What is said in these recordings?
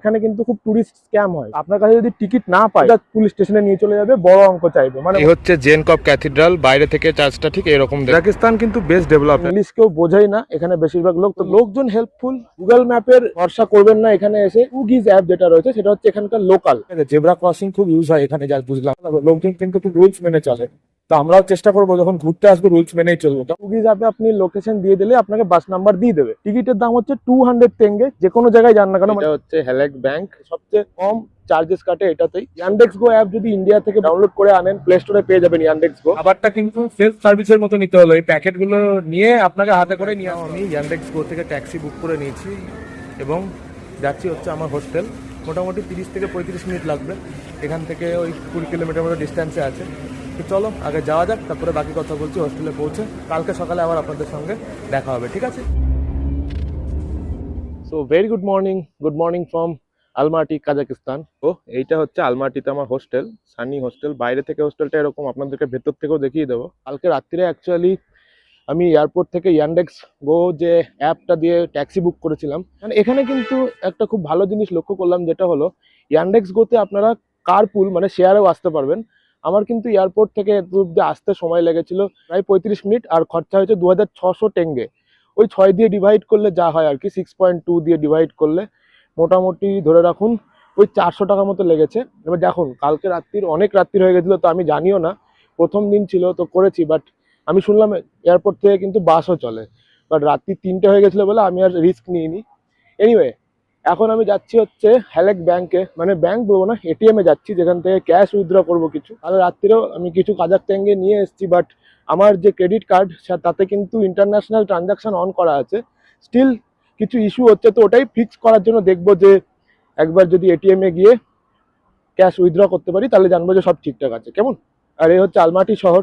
এখানে কিন্তু খুব টুরিস্ট স্ক্যাম হয়। আপনার কাছে যদি টিকিট না পায় পুলিশ স্টেশনে নিয়ে চলে যাবে বড় অঙ্ক চাইবে। মানে হচ্ছে জেন কপ ক্যাথিড্রাল বাইরে থেকে চার্চটা ঠিক এরকম। পাকিস্তান কিন্তু বেস্ট ডেভেলপ ইংলিশ কেউ বোঝাই না এখানে বেশিরভাগ লোক তো লোকজন হেল্পফুল গুগল ম্যাপের ভরসা করবেন না এখানে এসে। উগিজ অ্যাপ যেটা রয়েছে সেটা হচ্ছে এখানকার লোকাল জেব্রা ক্রসিং খুব ইউজ হয় এখানে যা বুঝলাম। লোকজন কিন্তু খুব রুলস মেনে চলে। তো আমরাও চেষ্টা করব যখন ঘুরতে আসব রুলস মেনেই চলবো। অ্যাপে আপনি লোকেশন দিয়ে দিলে আপনাকে বাস নাম্বার দিয়ে দেবে। টিকিটের দাম হচ্ছে টু হান্ড্রেড টেঙ্গে যে কোনো জায়গায় যান না কেন এটা হচ্ছে হেলেক ব্যাংক সবচেয়ে কম চার্জেস কাটে এটাতেই। ইয়ান্ডেক্স গো অ্যাপ যদি ইন্ডিয়া থেকে ডাউনলোড করে আনেন প্লে স্টোরে পেয়ে যাবেন ইয়ান্ডেক্স গো খাবারটা কিন্তু সেলফ সার্ভিসের মতো নিতে হলো। এই প্যাকেটগুলো নিয়ে আপনাকে হাতে করে নিয়ে আমি ইয়ান্ডেক্স গো থেকে ট্যাক্সি বুক করে নিয়েছি এবং যাচ্ছি হচ্ছে আমার হোস্টেল মোটামুটি তিরিশ থেকে পঁয়ত্রিশ মিনিট লাগবে। এখান থেকে ওই কুড়ি কিলোমিটার মতো ডিস্টেন্সে আছে। তো চলো, আগে যাওয়া যাক, তারপরে বাকি কথা বলছি হোস্টেলে পৌঁছে। কালকে সকালে আবার আপনাদের সঙ্গে দেখা হবে, ঠিক আছে? So very good morning good morning from Almaty Kazakhstan ও এইটা হচ্ছে আলমাটিতে আমার হোস্টেল সানি হোস্টেল বাইরে থেকে হোস্টেলটা এরকম আপনাদেরকে ভেতর থেকেও দেখিয়ে দেবো। কালকে রাত্রিরে অ্যাকচুয়ালি আমি এয়ারপোর্ট থেকে ইয়ান্ডেক্স গো যে অ্যাপটা দিয়ে ট্যাক্সি বুক করেছিলাম মানে এখানে কিন্তু একটা খুব ভালো জিনিস লক্ষ্য করলাম, যেটা হলো ইয়ান্ডেক্স গোতে আপনারা কার পুল মানে শেয়ারেও আসতে পারবেন। আমার কিন্তু এয়ারপোর্ট থেকে অব্দি আসতে সময় লেগেছিল প্রায় পঁয়ত্রিশ মিনিট আর খরচা হয়েছে দু হাজার ছশো টেঙ্গে। ওই ছয় দিয়ে ডিভাইড করলে যা হয় আর কি সিক্স পয়েন্ট টু দিয়ে ডিভাইড করলে মোটামুটি ধরে রাখুন ওই চারশো টাকা মতো লেগেছে। এবার দেখুন, কালকে রাত্রির, অনেক রাত্রির হয়ে গেছিল তো আমি জানিও না, প্রথম দিন ছিল তো করেছি বাট আমি শুনলাম এয়ারপোর্ট থেকে কিন্তু বাসও চলে। বাট রাত্রি তিনটে হয়ে গেছিল বলে আমি আর রিস্ক নিইনি। এনিওয়ে এখন আমি যাচ্ছি হচ্ছে হ্যালেক ব্যাংকে মানে ব্যাংক বলব না এটিএম যাচ্ছি, যেখান থেকে ক্যাশ উইথড্র করব কিছু। আর রাত্রিরেও আমি কিছু কাজাক ট্যাঙ্গে নিয়ে এসেছি বাট আমার যে ক্রেডিট কার্ড তাতে কিন্তু ইন্টারন্যাশনাল ট্রানজাকশন অন করা আছে। স্টিল কিছু ইস্যু হচ্ছে, তো ওটাই ফিক্স করার জন্য দেখব যে একবার যদি এটিএম গিয়ে ক্যাশ উইথড্র করতে পারি, তাহলে জানব যে সব ঠিকঠাক আছে। কেমন? আর এই হচ্ছে আলমাটি শহর।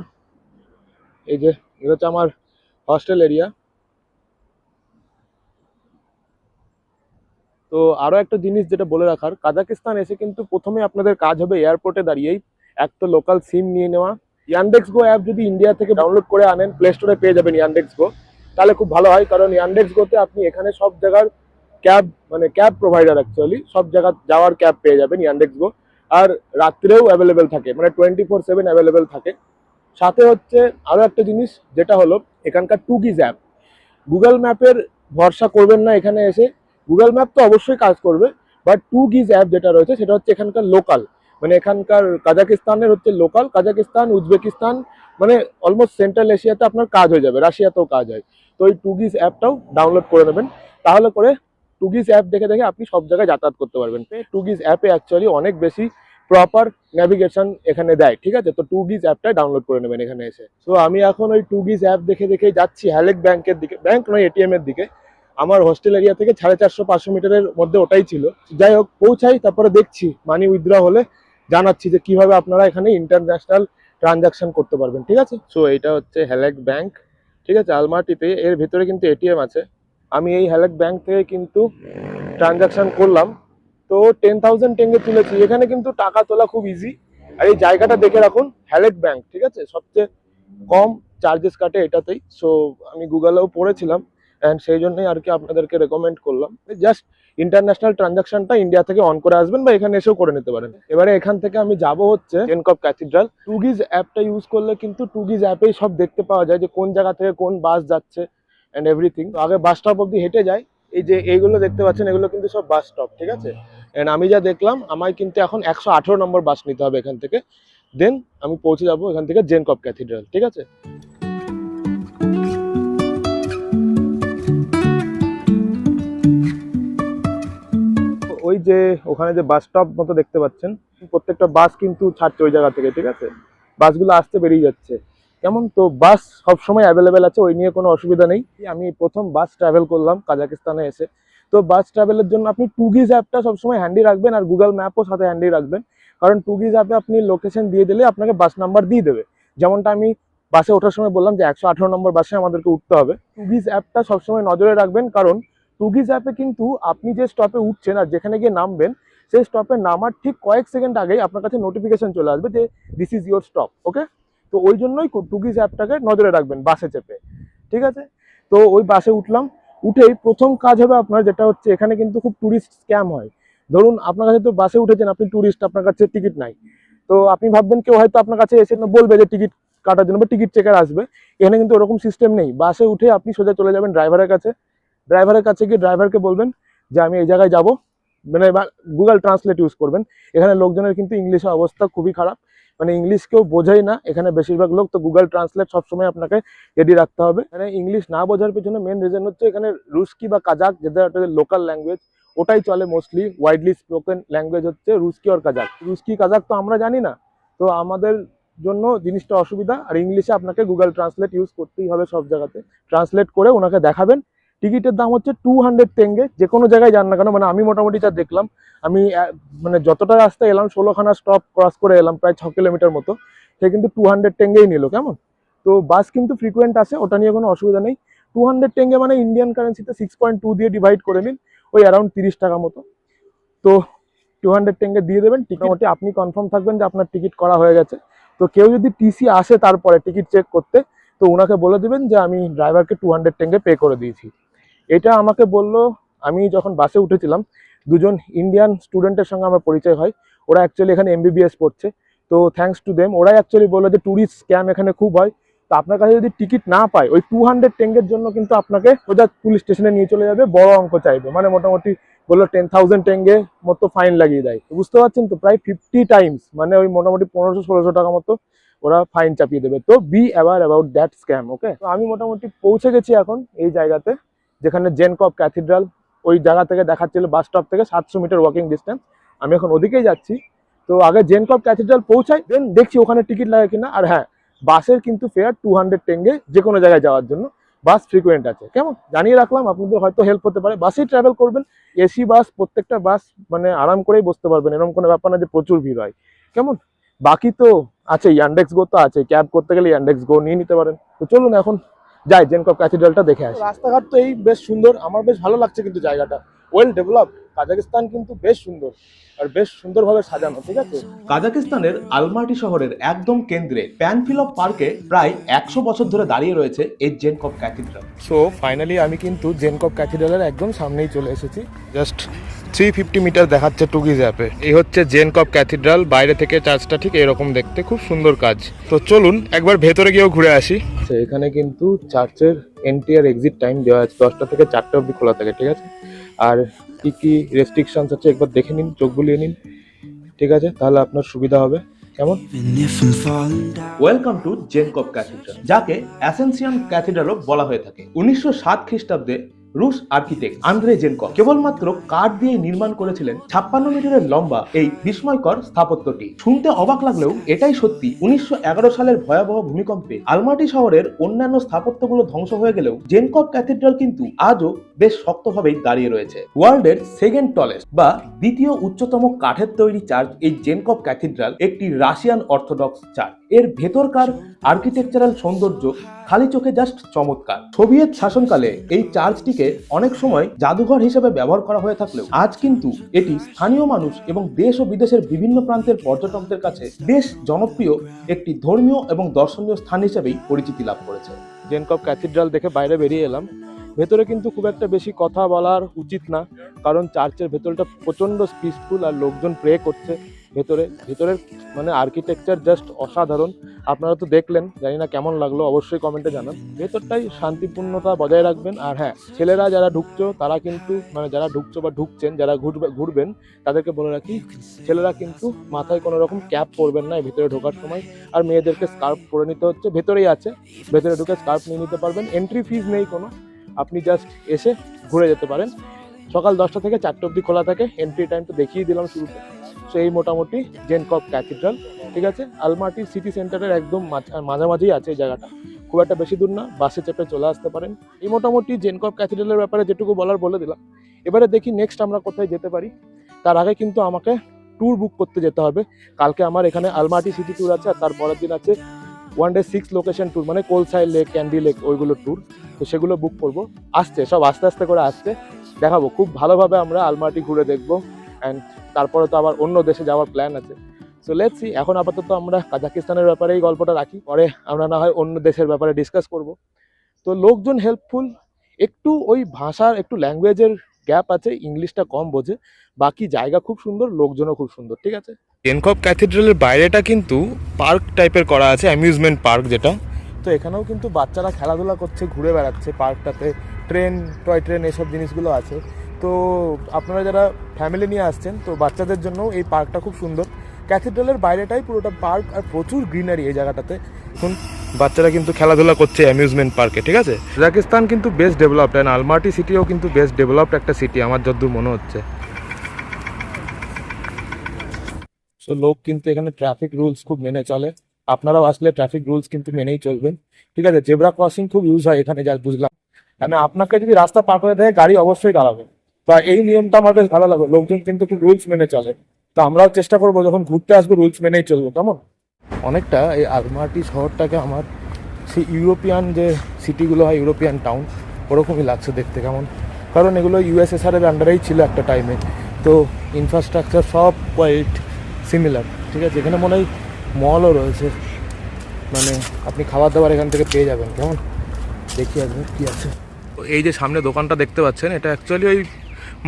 এই যে এটা হচ্ছে আমার হস্টেল এরিয়া তো আরও একটা জিনিস যেটা বলে রাখার কাজাকিস্তান এসে কিন্তু প্রথমে আপনাদের কাজ হবে এয়ারপোর্টে দাঁড়িয়েই। এক তো লোকাল সিম নিয়ে নেওয়া। ইয়ান্ডেক্স গো অ্যাপ যদি ইন্ডিয়া থেকে ডাউনলোড করে আনেন প্লে স্টোরে পেয়ে যাবেন ইয়ান্ডেক্স গো তাহলে খুব ভালো হয়, কারণ ইয়ান্ডেক্স গোতে আপনি এখানে সব জায়গার ক্যাব মানে ক্যাব প্রোভাইডার অ্যাকচুয়ালি সব জায়গা যাওয়ার ক্যাব পেয়ে যাবেন ইয়ান্ডেক্স গো আর রাত্রেও অ্যাভেলেবেল থাকে মানে টোয়েন্টি ফোর সেভেন অ্যাভেলেবেল থাকে। সাথে হচ্ছে আরও একটা জিনিস, যেটা হলো এখানকার টুগিজ অ্যাপ গুগল ম্যাপের ভরসা করবেন না এখানে এসে। গুগল ম্যাপ তো অবশ্যই কাজ করবে বাট টু গিজ অ্যাপ যেটা রয়েছে সেটা হচ্ছে এখানকার লোকাল মানে এখানকার কাজাকিস্তানের হচ্ছে লোকাল কাজাকিস্তান, উজবেকিস্তান মানে অলমোস্ট সেন্ট্রাল এশিয়াতে আপনার কাজ হয়ে যাবে, রাশিয়াতেও কাজ হয়। তো ওই টুগিজ অ্যাপটাও ডাউনলোড করে নেবেন, তাহলে করে টুগিজ অ্যাপ দেখে দেখে আপনি সব জায়গায় যাতায়াত করতে পারবেন। টুগিজ অ্যাপে অ্যাকচুয়ালি অনেক বেশি প্রপার ন্যাভিগেশন এখানে দেয়, ঠিক আছে? তো টুগিজ অ্যাপটা ডাউনলোড করে নেবেন এখানে এসে। তো আমি এখন ওই টুগিজ অ্যাপ দেখে দেখে যাচ্ছি হ্যালেক ব্যাংকের দিকে ব্যাংক নয় এটিএম এর দিকে। আমার হোস্টেল এরিয়া থেকে সাড়ে চারশো, পাঁচশো মিটারের মধ্যে ওটাই ছিল। যাই হোক, পৌঁছাই, তারপরে দেখছি মানি উইথড্র হলে জানাচ্ছি যে কীভাবে আপনারা এখানে ইন্টারন্যাশনাল ট্রানজাকশন করতে পারবেন, ঠিক আছে? সো এটা হচ্ছে হ্যালেক ব্যাংক ঠিক আছে? আলমাটিতে এর ভিতরে কিন্তু এটিএম আছে। আমি এই হ্যালেক ব্যাংক থেকে কিন্তু ট্রানজাকশন করলাম। তো টেন থাউজেন্ড টেঙ্গে তুলেছি। এখানে কিন্তু টাকা তোলা খুব ইজি আর এই জায়গাটা দেখে রাখুন হ্যালেক ব্যাংক ঠিক আছে? সবচেয়ে কম চার্জেস কাটে এটাতেই। সো আমি গুগলেও পড়েছিলাম। অ্যান্ড সেই জন্যই আর কি আপনাদেরকে রেকমেন্ড করলাম। জাস্ট ইন্টারন্যাশনাল ট্রানজাকশনটা ইন্ডিয়া থেকে অন করে আসবেন বা এখানে এসেও করে নিতে পারেন। এবারে এখান থেকে আমি যাব হচ্ছে জেনকপ ক্যাথিড্রাল টুগিজ অ্যাপটা ইউজ করলে কিন্তু টুগিজ অ্যাপেই সব দেখতে পাওয়া যায় যে কোন জায়গা থেকে কোন বাস যাচ্ছে অ্যান্ড এভরিথিং আগে বাস স্টপ অব্দি হেঁটে যায় এই যে এইগুলো দেখতে পাচ্ছেন এগুলো কিন্তু সব বাস স্টপ ঠিক আছে? অ্যান্ড আমি যা দেখলাম আমায় কিন্তু এখন একশো আঠেরো নম্বর বাস নিতে হবে এখান থেকে। দেন আমি পৌঁছে যাব এখান থেকে জেনকপ ক্যাথিড্রাল ঠিক আছে? যে ওখানে যে বাস স্টপ মতো দেখতে পাচ্ছেন, প্রত্যেকটা বাস কিন্তু ছাড়ছে ওই জায়গা থেকে, ঠিক আছে? বাসগুলো আসতে বেরিয়ে যাচ্ছে। কেমন তো বাস সবসময় অ্যাভেলেবেল আছে, ওই নিয়ে কোনো অসুবিধা নেই। আমি প্রথম বাস ট্রাভেল করলাম কাজাকিস্তানে এসে। তো বাস ট্রাভেলের জন্য আপনি টুগিজ অ্যাপটা সবসময় হ্যান্ডি রাখবেন আর গুগল ম্যাপও সাথে হ্যান্ডি রাখবেন। কারণ টুগিজ অ্যাপে আপনি লোকেশন দিয়ে দিলে আপনাকে বাস নাম্বার দিয়ে দেবে। যেমনটা আমি বাসে ওঠার সময় বললাম যে একশো আঠারো নম্বর বাসে আমাদেরকে উঠতে হবে। টুগিজ অ্যাপটা সবসময় নজরে রাখবেন, কারণ টুগিজ অ্যাপে কিন্তু আপনি যে স্টপে উঠছেন আর যেখানে গিয়ে নামবেন, সেই স্টপে নামার ঠিক কয়েক সেকেন্ড আগেই আপনার কাছে নোটিফিকেশন চলে আসবে যে this is your stop okay তো ওই জন্যই টুগিজ অ্যাপটাকে নজরে রাখবেন বাসে চেপে, ঠিক আছে? তো ওই বাসে উঠলাম, উঠেই প্রথম কাজ হবে আপনার যেটা হচ্ছে, এখানে কিন্তু খুব টুরিস্ট স্ক্যাম হয়। ধরুন আপনার কাছে তো বাসে উঠেছেন, আপনি ট্যুরিস্ট আপনার কাছে টিকিট নাই। তো আপনি ভাববেন কেউ হয়তো আপনার কাছে এসে বলবে যে টিকিট কাটার জন্য বা টিকিট চেকার আসবে। এখানে কিন্তু ওরকম সিস্টেম নেই। বাসে উঠে আপনি সোজা চলে যাবেন ড্রাইভারের কাছে। ড্রাইভারের কাছে গিয়ে ড্রাইভারকে বলবেন যে, আমি এই জায়গায় যাব। মানে গুগল ট্রান্সলেট ইউজ করবেন। এখানে লোকজনের কিন্তু ইংলিশের অবস্থা খুবই খারাপ। মানে ইংলিশ কেউ বোঝাই না। এখানে বেশিরভাগ লোক তো গুগল ট্রান্সলেট সবসময় আপনাকে রেডি রাখতে হবে। মানে ইংলিশ না বোঝার পেছনে মেন রিজন হচ্ছে এখানে রুস্কি বা কাজাক যেটা একটা লোকাল ল্যাঙ্গুয়েজ ওটাই চলে মোস্টলি ওয়াইডলি স্পোকেন ল্যাঙ্গুয়েজ হচ্ছে রুস্কি আর কাজাক রুস্কি কাজাক তো আমরা জানি না। তো আমাদের জন্য জিনিসটা অসুবিধা। আর ইংলিশে আপনাকে গুগল ট্রান্সলেট ইউজ করতেই হবে সব জায়গাতে। ট্রান্সলেট করে ওনাকে দেখাবেন। টিকিটের দাম হচ্ছে টু হান্ড্রেড টেঙ্গে যে কোনো জায়গায় যান না কেন মানে আমি মোটামুটি যা দেখলাম, আমি মানে যতটা রাস্তায় এলাম, ষোলোখানা স্টপ ক্রস করে এলাম, প্রায় ছ কিলোমিটার মতো, সে কিন্তু টু হান্ড্রেড টেঙ্গেই নিল, কেমন? তো বাস কিন্তু ফ্রিকুয়েন্ট আসে, ওটা নিয়ে কোনো অসুবিধা নেই। টু হান্ড্রেড টেঙ্গে মানে ইন্ডিয়ান কারেন্সিতে সিক্স পয়েন্ট টু দিয়ে ডিভাইড করে নিন, ওই অ্যারাউন্ড তিরিশ টাকা মতো। তো টু হান্ড্রেড টেঙ্গে দিয়ে দেবেন মোটামুটি আপনি কনফার্ম থাকবেন যে আপনার টিকিট করা হয়ে গেছে। তো কেউ যদি টিসি আসে তারপরে টিকিট চেক করতে, তো ওনাকে বলে দিবেন যে আমি ড্রাইভারকে টু হান্ড্রেড টেঙ্গে পে করে দিয়েছি। এটা আমাকে বলল, আমি যখন বাসে উঠেছিলাম, দুজন ইন্ডিয়ান স্টুডেন্টের সঙ্গে আমার পরিচয় হয়। ওরা অ্যাকচুয়ালি এখানে এমবিবিএস পড়ছে। তো থ্যাঙ্কস টু দেম ওরাই অ্যাকচুয়ালি বলল যে ট্যুরিস্ট স্ক্যাম এখানে খুব হয়। তো আপনার কাছে যদি টিকিট না পায়, ওই টু হান্ড্রেড টেঙ্গের জন্য কিন্তু আপনাকে সোজা পুলিশ স্টেশনে নিয়ে চলে যাবে, বড় অঙ্ক চাইবে। মানে মোটামুটি বলল টেন থাউজেন্ড টেঙ্গে মতো ফাইন লাগিয়ে দেয়। বুঝতে পারছেন তো, প্রায় ফিফটি টাইমস মানে ওই মোটামুটি পনেরোশো, ষোলোশো টাকা মতো ওরা ফাইন চাপিয়ে দেবে। তো be aware about that scam okay তো আমি মোটামুটি পৌঁছে গেছি এখন এই জায়গাতে। যেখানে জেনকপ ক্যাথিড্রাল ওই জায়গা থেকে দেখাচ্ছিল বাস স্টপ থেকে সাতশো মিটার ওয়াকিং ডিস্টেন্স আমি এখন ওদিকেই যাচ্ছি। তো আগে জেনকপ ক্যাথিড্রাল পৌঁছাই দেন দেখছি ওখানে টিকিট লাগে কিনা। আর হ্যাঁ বাসের কিন্তু ফেয়ার টু হান্ড্রেড টেঙ্গে যে কোনো জায়গায় যাওয়ার জন্য। বাস ফ্রিকুয়েন্ট আছে। কেমন? জানিয়ে রাখলাম, আপনাদের হয়তো হেল্প হতে পারে। বাসেই ট্রাভেল করবেন, এসি বাস, প্রত্যেকটা বাস মানে আরাম করেই বসতে পারবেন। এরকম কোনো ব্যাপার না যে প্রচুর ভিড় হয়। কেমন? বাকি তো আছে ইয়ান্ডেক্স গো তো আছে ক্যাব করতে গেলে ইয়ান্ডেক্স গো নিয়ে নিতে পারেন। তো চলুন এখন যাই জেনকপ ক্যাথিড্রালটা দেখে আসি। রাস্তাঘাট তো এই বেশ সুন্দর, আমার বেশ ভালো লাগছে কিন্তু জায়গাটা। ওয়েল ডেভেলপ কাজাকিস্তান কিন্তু বেশ সুন্দর আর বেশ সুন্দরভাবে সাজানো ঠিক আছে? কাজাকিস্তানের আলমাটি শহরের একদম কেন্দ্রে প্যানফিলপ পার্কে প্রায় একশো বছর ধরে দাঁড়িয়ে রয়েছে এই জেনকপ ক্যাথিড্রাল। সো ফাইনালি আমি কিন্তু জেনকপ ক্যাথিড্রালের একদম সামনেই চলে এসেছি। জাস্ট থ্রি ফিফটি মিটার দেখাচ্ছে টুগিজ অ্যাপে এই হচ্ছে জেনকপ ক্যাথিড্রাল বাইরে থেকে চার্চটা ঠিক এরকম দেখতে খুব সুন্দর কাজ। তো চলুন একবার ভেতরে গিয়েও ঘুরে আসি। এখানে কিন্তু চার্চের এন্ট্রি আর এক্সিট টাইম দেওয়া আছে দশটা থেকে চারটে অবধি খোলা থাকে ঠিক আছে? আর কি কি রেস্ট্রিকশনস আছে একবার দেখে নিন, চোখ বুলিয়ে নিন। ঠিক আছে? তাহলে আপনার সুবিধা হবে। কেমন. ওয়েলকাম টু জেনকপ ক্যাথিড্রাল যাকে অ্যাসেন্সিয়ান ক্যাথিড্রালও বলা হয়ে থাকে। উনিশশো সাত খ্রিস্টাব্দে রুশ আর্কিটেক্ট আন্দ্রে জেনকপ কেবলমাত্র কাঠ দিয়ে নির্মাণ করেছিলেন ছাপ্পান্ন মিটারের লম্বা এই বিস্ময়কর স্থাপত্যটি। শুনতে অবাক লাগলেও এটাই সত্যি উনিশশো এগারো সালের ভয়াবহ ভূমিকম্পে আলমাটি শহরের অন্যান্য স্থাপত্যগুলো ধ্বংস হয়ে গেলেও জেনকপ ক্যাথিড্রাল কিন্তু আজও বেশ শক্তভাবেই দাঁড়িয়ে রয়েছে। ওয়ার্ল্ডের সেকেন্ড টলেস্ট বা দ্বিতীয় উচ্চতম কাঠের তৈরি চার্চ এই জেনকপ ক্যাথিড্রাল একটি রাশিয়ান অর্থোডক্স চার্চ। এর ভেতরকার আর্কিটেকচারাল সৌন্দর্য খালি চোখে জাস্ট চমৎকার। সোভিয়েত শাসনকালে এই চার্চটিকে অনেক সময় জাদুঘর হিসেবে ব্যবহার করা হয়ে থাকলেও আজ কিন্তু এটি স্থানীয় মানুষ এবং দেশ ও বিদেশের বিভিন্ন প্রান্তের পর্যটকদের কাছে বেশ জনপ্রিয় একটি ধর্মীয় এবং দর্শনীয় স্থান হিসেবেই পরিচিতি লাভ করেছে। জেনকপ ক্যাথিড্রাল দেখে বাইরে বেরিয়ে এলাম। ভেতরে কিন্তু খুব একটা বেশি কথা বলার উচিত না, কারণ চার্চের ভেতরটা প্রচণ্ড পিসফুল আর লোকজন প্রে করছে। ভেতরে, ভেতরের মানে আর্কিটেকচার জাস্ট অসাধারণ। আপনারা তো দেখলেন, জানি না কেমন লাগল, অবশ্যই কমেন্টে জানান। ভেতরটাই শান্তিপূর্ণতা বজায় রাখবেন, আর হ্যাঁ ছেলেরা যারা ঢুকছো, তারা কিন্তু মানে যারা ঢুকছো বা ঢুকছেন, যারা ঘুরবে, ঘুরবেন, তাদেরকে বলে রাখি, ছেলেরা কিন্তু মাথায় কোনো রকম ক্যাপ পরবেন না ভেতরে ঢোকার সময়। আর মেয়েদেরকে স্কার্ফ পরে নিতে হচ্ছে, ভেতরেই আছে। ভেতরে ঢুকে স্কার্ফ নিয়ে নিতে পারবেন এন্ট্রি ফিজ নেই কোনো। আপনি জাস্ট এসে ঘুরে যেতে পারেন। সকাল দশটা থেকে চারটে অবধি খোলা থাকে এন্ট্রি টাইম তো দেখিয়ে দিলাম শুরুতে। এই মোটামুটি জেনকপ ক্যাথিড্রাল, ঠিক আছে? আলমাটি সিটি সেন্টারের একদম মাঝ- মাঝামাঝি আছে এই জায়গাটা। খুব একটা বেশি দূর না, বাসে চেপে চলে আসতে পারেন। এই মোটামুটি জেনকপ ক্যাথিড্রালের ব্যাপারে যেটুকু বলার বলে দিলাম। এবারে দেখি নেক্সট আমরা কোথায় যেতে পারি। তার আগে কিন্তু আমাকে ট্যুর বুক করতে যেতে হবে। কালকে আমার এখানে আলমাটি সিটি ট্যুর আছে আর তার পরের দিন আছে one day six location tour মানে কোলসাই লেক ক্যান্ডি লেক ওইগুলো ট্যুর তো সেগুলো বুক করব। আসছে, সব আস্তে আস্তে করে আসছে। দেখাবো, খুব ভালোভাবে আমরা আলমাটি ঘুরে দেখব। অ্যান্ড তারপরে তো আবার অন্য দেশে যাওয়ার প্ল্যান আছে। সো লেটস এখন আপাতত আমরা কাজাকিস্তানের ব্যাপারে এই গল্পটা রাখি। পরে আমরা না হয় অন্য দেশের ব্যাপারে ডিসকাস করব। তো লোকজন হেল্পফুল একটু ওই ভাষার একটু ল্যাঙ্গুয়েজের গ্যাপ আছে ইংলিশটা কম বোঝে। বাকি জায়গা খুব সুন্দর লোকজনও খুব সুন্দর ঠিক আছে? জেনকপ ক্যাথিড্রালের বাইরেটা কিন্তু পার্ক টাইপের করা আছে অ্যামিউজমেন্ট পার্ক যেটা। তো এখানেও কিন্তু বাচ্চারা খেলাধুলা করছে ঘুরে বেড়াচ্ছে পার্কটাতে ট্রেন টয় ট্রেন এসব জিনিসগুলো আছে। তো আপনারা যারা ফ্যামিলি নিয়ে আসছেন, তো বাচ্চাদের জন্য এই পার্কটা খুব সুন্দর। ক্যাথিড্রালের বাইরেটাই পুরোটা পার্ক আর প্রচুর গ্রিনারি এই জায়গাটাতে। এখন বাচ্চারা কিন্তু খেলাধুলা করছে অ্যামিউজমেন্ট পার্কে ঠিক আছে? কাজাকিস্তান কিন্তু বেশ ডেভেলপড অ্যান্ড আলমাটি সিটিও কিন্তু বেশ ডেভেলপড একটা সিটি আমার যতদূর মনে হচ্ছে। সো লোক কিন্তু এখানে ট্রাফিক রুলস খুব মেনে চলে। আপনারাও আসলে ট্রাফিক রুলস কিন্তু মেনেই চলবেন। ঠিক আছে জেব্রা ক্রসিং খুব ইউজ হয় এখানে, যা বুঝলাম। কেন আপনাকে যদি রাস্তা পার করে দেয়, গাড়ি অবশ্যই দাঁড়াবে। বা এই নিয়মটা আমার বেশ ভালো লাগে লোকজন কিন্তু খুব রুলস মেনে চলে। তো আমরাও চেষ্টা করব যখন ঘুরতে আসব রুলস মেনেই চলবো কেমন? অনেকটা এই আলমাটি শহরটাকে আমার সেই ইউরোপিয়ান যে সিটিগুলো হয় ইউরোপিয়ান টাউন ওরকমই লাগছে দেখতে কেমন? কারণ এগুলো ইউএসএসআর এর আন্ডারেই ছিল একটা টাইমে তো ইনফ্রাস্ট্রাকচার সব কোয়াইট সিমিলার ঠিক আছে? এখানে মনে হয় মলও রয়েছে। মানে আপনি খাবার দাবার এখান থেকে পেয়ে যাবেন কেমন? দেখি আসবেন কী আছে। এই যে সামনে দোকানটা দেখতে পাচ্ছেন এটা অ্যাকচুয়ালি ওই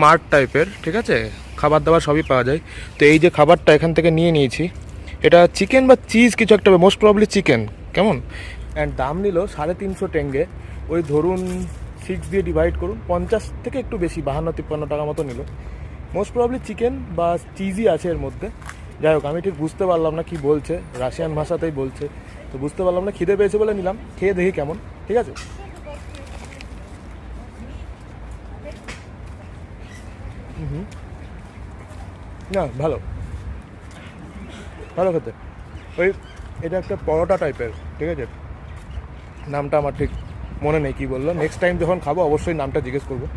মার্ট টাইপের ঠিক আছে? খাবার দাবার সবই পাওয়া যায়। তো এই যে খাবারটা এখান থেকে নিয়ে নিয়েছি, এটা চিকেন বা চিজ কিছু একটা মোস্ট প্রবলি চিকেন কেমন? অ্যান্ড দাম নিল সাড়ে তিনশো টেঙ্গে। ওই ধরুন সিক্স দিয়ে ডিভাইড করুন, পঞ্চাশ থেকে একটু বেশি, বাহান্ন, তিপ্পান্ন টাকা মতো নিল। মোস্ট প্রবলি চিকেন বা চিজই আছে এর মধ্যে। যাই হোক, আমি ঠিক বুঝতে পারলাম না কি বলছে রাশিয়ান ভাষাতেই বলছে। তো বুঝতে পারলাম না, খিদে পেয়েছে বলে নিলাম। খেয়ে দেখি কেমন, ঠিক আছে? না, ভালো। ভালো খেতে। ওই, এটা একটা পরোটা টাইপের, ঠিক আছে? নামটা আমার ঠিক মনে নেই কী বলল। নেক্সট টাইম যখন খাব, অবশ্যই নামটা জিজ্ঞেস করব।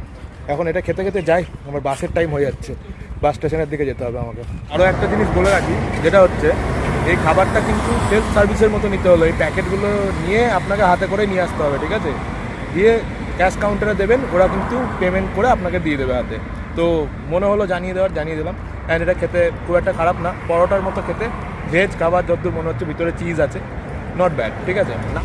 এখন এটা খেতে খেতে যাই, আমার বাসের টাইম হয়ে যাচ্ছে। বাস স্টেশনের দিকে যেতে হবে আমাকে। আরও একটা জিনিস বলে রাখি, যেটা হচ্ছে, এই খাবারটা কিন্তু সেলফ সার্ভিসের মতো নিতে হলো। এই প্যাকেটগুলো নিয়ে আপনাকে হাতে করে নিয়ে আসতে হবে, ঠিক আছে? দিয়ে ক্যাশ কাউন্টারে দেবেন, ওরা কিন্তু পেমেন্ট করে আপনাকে দিয়ে দেবে হাতে। তো মনে হলো জানিয়ে দেওয়ার, জানিয়ে দিলাম। অ্যান্ড এটা খেতে খুব একটা খারাপ না। পরোটার মতো খেতে ভেজ খাবার যতদূর মনে হচ্ছে ভিতরে চিজ আছে। নট ব্যাড ঠিক আছে? না।